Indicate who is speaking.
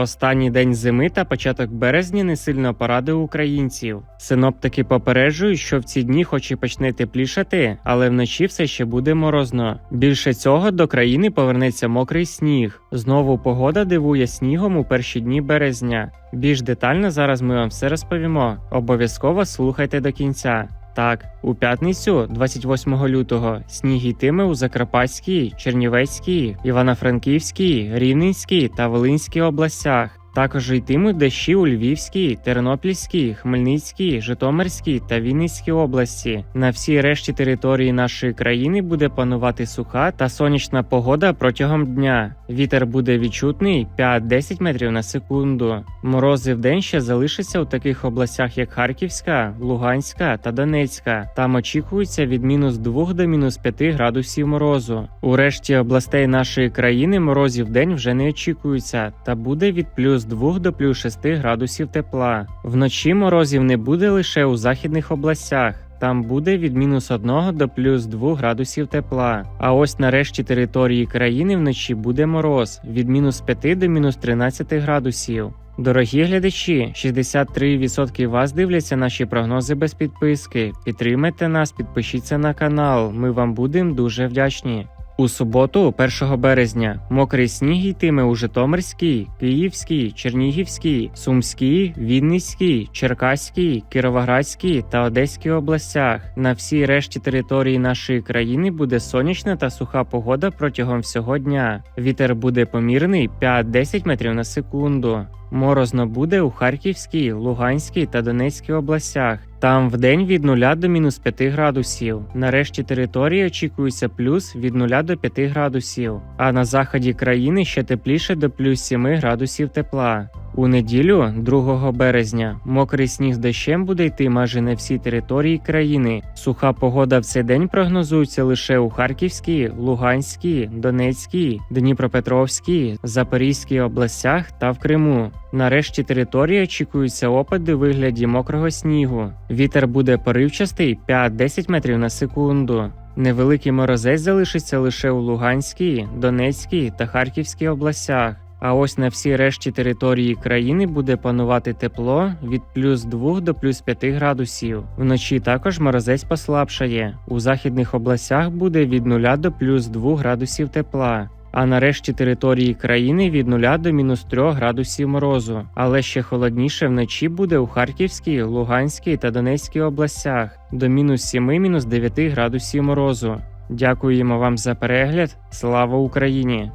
Speaker 1: Останній день зими та початок березня не сильно порадив українців. Синоптики попереджують, що в ці дні, хоч і почне теплішати, але вночі все ще буде морозно. Більше цього до країни повернеться мокрий сніг. Знову погода дивує снігом у перші дні березня. Більш детально зараз ми вам все розповімо. Обов'язково слухайте до кінця. Так, у п'ятницю, 28 лютого, сніг йтиме у Закарпатській, Чернівецькій, Івано-Франківській, Рівненській та Волинській областях. Також йтимуть дощі у Львівській, Тернопільській, Хмельницькій, Житомирській та Вінницькій області. На всій решті території нашої країни буде панувати суха та сонячна погода протягом дня. Вітер буде відчутний 5-10 метрів на секунду. Морози вдень ще залишаться у таких областях, як Харківська, Луганська та Донецька. Там очікується від мінус 2 до мінус 5 градусів морозу. У решті областей нашої країни морозів вдень вже не очікується, та буде від плюс 2 до плюс 6 градусів тепла. Вночі морозів не буде лише у західних областях. Там буде від мінус 1 до плюс 2 градусів тепла. А ось на решті території країни вночі буде мороз від мінус 5 до мінус 13 градусів. Дорогі глядачі, 63% вас дивляться наші прогнози без підписки. Підтримайте нас, підпишіться на канал. Ми вам будемо дуже вдячні. У суботу, 1 березня, мокрий сніг йтиме у Житомирській, Київській, Чернігівській, Сумській, Вінницькій, Черкаській, Кіровоградській та Одеській областях. На всій решті території нашої країни буде сонячна та суха погода протягом всього дня. Вітер буде помірний 5-10 метрів на секунду. Морозно буде у Харківській, Луганській та Донецькій областях. Там вдень від 0 до мінус 5 градусів. Нарешті території очікується плюс від 0 до 5 градусів. А на заході країни ще тепліше до плюс 7 градусів тепла. У неділю, 2 березня, мокрий сніг з дощем буде йти майже на всій території країни. Суха погода в цей день прогнозується лише у Харківській, Луганській, Донецькій, Дніпропетровській, Запорізькій областях та в Криму. На решті території очікуються опади у вигляді мокрого снігу. Вітер буде поривчастий 5-10 метрів на секунду. Невеликий морозець залишиться лише у Луганській, Донецькій та Харківській областях. А ось на всій решті території країни буде панувати тепло від плюс 2 до плюс 5 градусів. Вночі також морозець послабшає. У західних областях буде від 0 до плюс 2 градусів тепла. А на решті території країни від 0 до мінус 3 градусів морозу. Але ще холодніше вночі буде у Харківській, Луганській та Донецькій областях до мінус 7-9 градусів морозу. Дякуємо вам за перегляд. Слава Україні!